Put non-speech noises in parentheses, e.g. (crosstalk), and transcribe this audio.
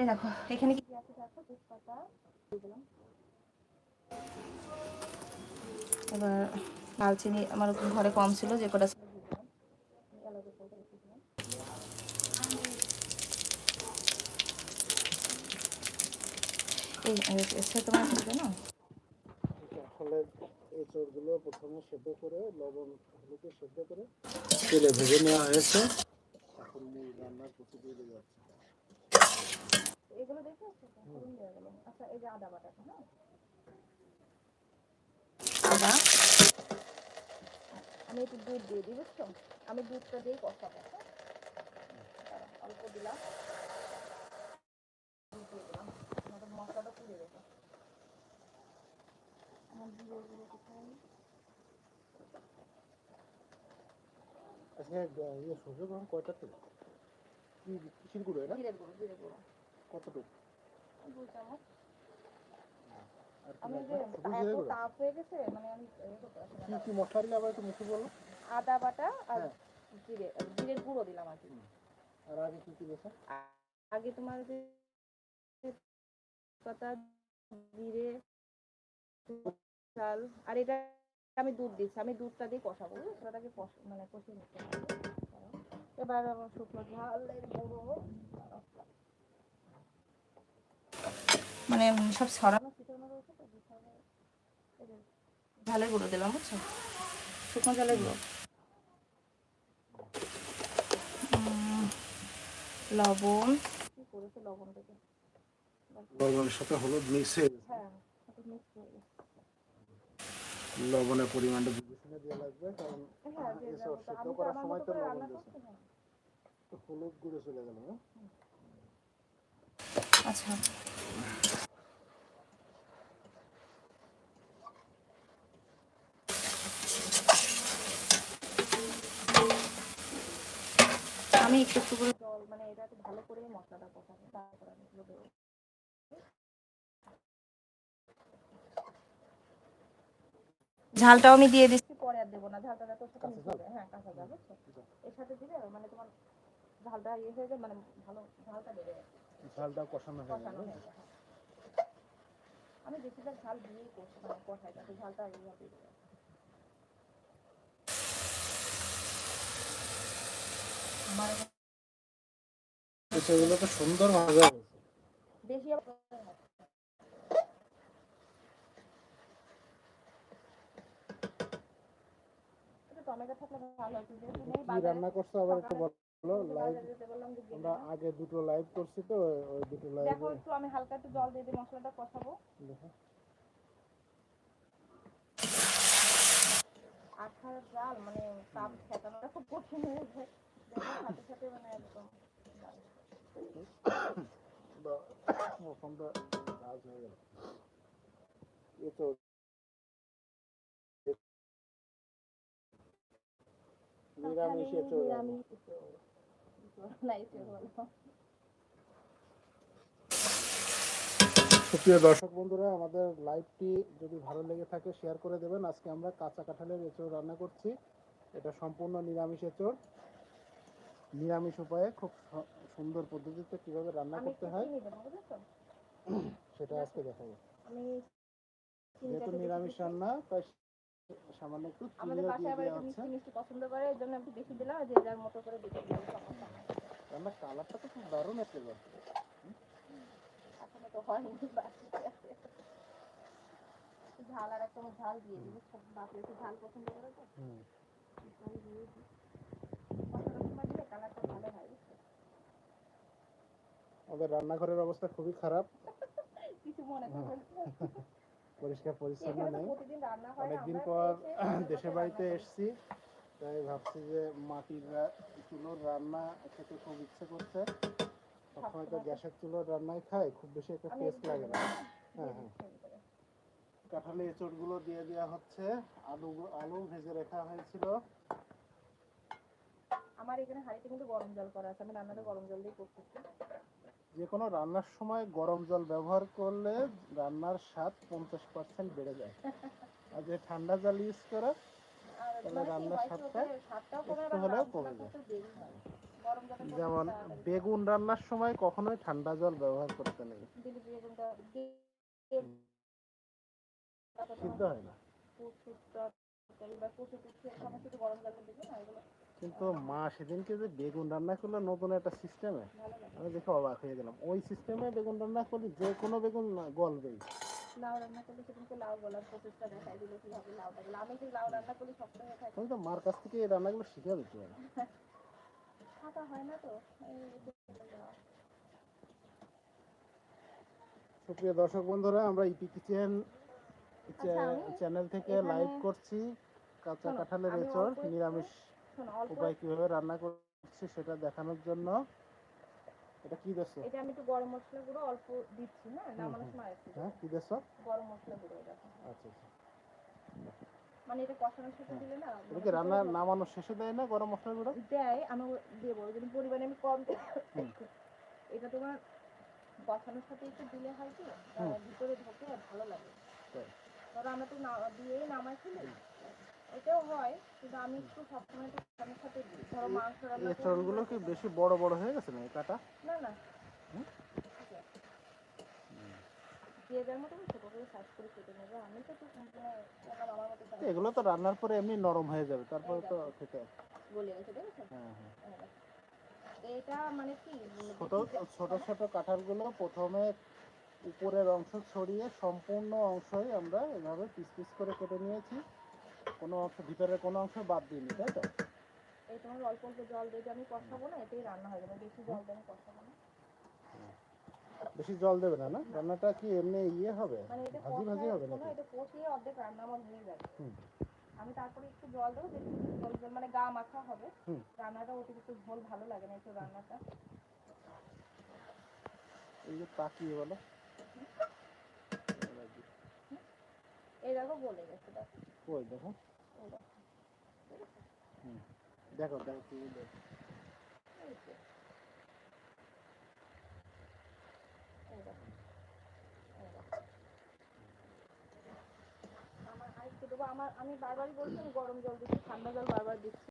এই দেখো, এখানে কি আছে দেখো? তেজপাতা। এবার দালচিনি আমার ঘরে কম ছিল, যে কটা ছিল। এই এসে তোমার না? আসলে এই চোরগুলো প্রথমে সেদ্ধ করে, লবণ হলুদে সেদ্ধ করে, তেলে ভেজে নেওয়া হয়েছে। এখন মূল রান্নার প্রস্তুতি যাচ্ছে। এগুলো দেখে ফোড়ন দেওয়া গেলো। আচ্ছা এই যে আদা বাটাটা হ্যাঁ? আদা? আমি একটু দুধ দিয়ে দিই বুঝছ? আমি দুধটা দিয়েই কষাবো হ্যাঁ? অল্প দিলাম। দিলাম। মশলাটা পুড়ে গেছে। আমার জিরে গুঁড়ো কোথায় আচ্ছা ইয়ে সূর্য গ্রহণ কয়টাতে কি কিসের গুঁড়ো এটা জিরে গুঁড়ো জিরে গুঁড়ো। কতটুকু? দুই চামচ। আমি যে এত তাপ হয়ে গেছে মানে আমি করতে পারছি না। কি কি মশলা দিলে আবার একটু মুখে বলো? আদা বাটা আর হ্যাঁ। জিরে জিরের গুঁড়ো দিলাম আর কি। আর আগে কি কি দিয়েছে? আগে তোমার যে পাতা জিরে চাল আর এটা আমি দুধ দিচ্ছি। আমি দুধটা দিয়ে কষাবো ওটাকে মানে কষিয়ে নিতে হবে। এবার আমার শুকনো ঝালের গুঁড়ো মানে সব ছড়ানো ছিটানো রয়েছে তো ঝালের গুঁড়ো দিলাম বুঝছ? শুকনো ঝালের গুঁড়ো। লবণ। কি করেছে লবণ থেকে? লবণের সাথে হলুদ মিক্স হয়ে গেছে হ্যাঁ একটু মিক্স হয়ে গেছে লবণের পরিমাণটা বুঝে শুনে দেওয়া লাগবে কারণ হ্যাঁ যে সেদ্ধ তো করার সময় তো লবণ দিয়েছে। হ্যাঁ। তো হলুদ গুঁড়ো চলে গেল হ্যাঁ আচ্ছা আমি একটু একটু করে জল মানে এটাকে ভালো করে মশলাটা কষাবো তারপর আমি এগুলো দেবো ঝালটাও আমি দিয়ে দিচ্ছি। পরে আর দেবো না ঝালটা যত সাথে কাঁচা ঝাল? হ্যাঁ কাঁচা ঝাল বুঝছ? এর সাথে দিলে মানে তোমার ঝালটা ইয়ে হয়ে যাবে মানে ভালো ঝালটা বেড়ে ঝালটা কষানো হয়ে গেল। হয়ে আমি বেশিরভাগ ঝাল দিয়েই করছি মানে কষাই যাতে ঝালটা ইয়ে যায়। আমার সেগুলো তো সুন্দর ভাজা হয়েছে। বেশি আবার একটু টমেটো থাকলে ভালো হতো যেহেতু নেই কি রান্না করছ আবার একটু বলো লাইভ আমরা আগে দুটো লাইভ করছি তো ওই- দুটো লাইভ দেখো একটু আমি হালকা একটু জল দিয়ে দিয়ে মশলাটা কষাবো। দেখো। আঠার জাল মানে তাপ ঠেকানোটা খুব কঠিন হয়ে যায় সাথে সাথে মানে একদম (coughs) প্রথমটা কাজ হয়ে গেল। এ তো নিরামিষ বলো। সুপ্রিয় দর্শক বন্ধুরা আমাদের লাইভটি যদি ভালো লেগে থাকে শেয়ার করে দেবেন। আজকে আমরা কাঁচা কাঁঠালের এঁচড় রান্না করছি। এটা সম্পূর্ণ নিরামিষ এঁচড়। নিরামিষ উপায়ে খুব সুন্দর পদ্ধতিতে কীভাবে রান্না করতে হয়? সেটা আজকে দেখাবো। আমি যেহেতু নিরামিষ রান্না তাই সামান্য একটু আমাদের আবার একটু মিষ্টি মিষ্টি পছন্দ করে এর জন্য একটু বেশি দিলাম আর যে যার মতো করে দিতে কালারটা তো খুব দারুণ এখনও তো হয়নি বাকি আছে। ঝাল আর একটা ঝাল দিয়ে দিবি একটু ঝাল পছন্দ করে তো হুম। হয়? আমাদের রান্নাঘরের অবস্থা খুবই খারাপ কিছু মনে করবেন না। পরিষ্কার পরিচ্ছন্ন নেই। অনেকদিন পর দেশের বাড়িতে এসছি তাই ভাবছি যে মাটির চুলোর রান্না খেতে খুব ইচ্ছে করছে। সবসময় তো। গ্যাসের চুলোর রান্নাই খাই খুব বেশি একটা টেস্ট লাগে না। হ্যাঁ হ্যাঁ, কাঁঠালের এঁচড়গুলো দিয়ে দেওয়া হচ্ছে আলু আলু ভেজে রাখা হয়েছিল। আমার এখানে হাঁড়িতে কিন্তু গরম জল করা আছে আমি রান্নাটা গরম জল দিয়ে করতেছি। যে কোনো রান্নার সময় গরম জল ব্যবহার করলে রান্নার স্বাদ পঞ্চাশ পার্সেন্ট বেড়ে যায়। আর যে ঠান্ডা জল ইউজ করে তাহলে মানে রান্নার স্বাদটা একটু হলেও কমে process যেমন বেগুন রান্নার সময় কখনোই ঠান্ডা জল ব্যবহার করতে নেই। সিদ্ধ হয় না। কিন্তু মা সেদিনকে যে বেগুন রান্না করল নতুন একটা সিস্টেমে আমি দেখে অবাক হয়ে গেলাম। ওই সিস্টেমে বেগুন রান্না করলে যে কোনো বেগুন গলবেই। তুমি তো মার কাছ থেকে এই রান্নাগুলো শিখে দিতে পারো। সুপ্রিয় দর্শক বন্ধুরা আমরা ইপি কিচেন চ্যানেল থেকে লাইভ করছি। কাঁচা কাঁঠালের এঁচড় নিরামিষ উপায় কীভাবে রান্না করছি সেটা দেখানোর জন্য। এটা কি দেছো এটা আমি একটু গরম মশলা গুঁড়ো অল্প দিচ্ছি না নামানোর সময় একটু হ্যাঁ কি দেছো গরম মশলা গুঁড়ো দেখো আচ্ছা আচ্ছা। মানে এটা কষানোর সাথে দিলে না এটা কি রান্না নামানোর শেষে দেয় না গরম মশলা গুঁড়ো? দেয় আমি দেবো পরিমাণে আমি কম। এটা তোমার কষানোর সাথে একটু দিলে হয় কি ভিতরে ঢোকে ভালো লাগে। তাই। আমরা তো না দিয়েই নামাই ফেলি। এটাও হয় কিন্তু আমি একটু সবসময় একটু কষানোর সাথে দিই। ধরো মাংস রান্না এঁচড়গুলো কি বেশি বড় বড় হয়ে গেছে না এই কাটা না না মানে আমার আমার এগুলো তো রান্নার পরে এমনি নরম হয়ে যাবে তারপরে তো খেতে হ্যাঁ হ্যাঁ। এটা মানে কি ছোট ছোট ছোট কাঁঠালগুলো প্রথমে উপরের অংশ ছড়িয়ে সম্পূর্ণ অংশই আমরা এভাবে পিস পিস করে কেটে নিয়েছি। কোনো অংশ ভিতরের কোনো অংশ বাদ দিইনি তাই তো? এই তোমার অল্প অল্প জল দিয়ে আমি কষাবো না এতেই রান্না হয়ে যাবে। বেশি জল দিয়ে আমি কষাবো না। বেশি জল দেবে না না? রান্নাটা কি এমনি ইয়ে হবে? মানে ভাজি ভাজি হবে নাকি? এটা কষিয়ে অর্ধেক রান্না আমার হয়ে যাবে। আমি তারপরে একটু জল দেবো জল জল মানে গা মাখা হবে। রান্নাটা অতিরিক্ত ঝোল ভালো লাগে না একটু রান্নাটা। এই যে তাকিয়ে বলো। এই দেখো বলে গেছে দেখো। কই দেখো দেখো। দেখো আমার আমি বারবারই বলছি, আমি গরম জল দিচ্ছি, ঠান্ডা জল বারবার দিচ্ছি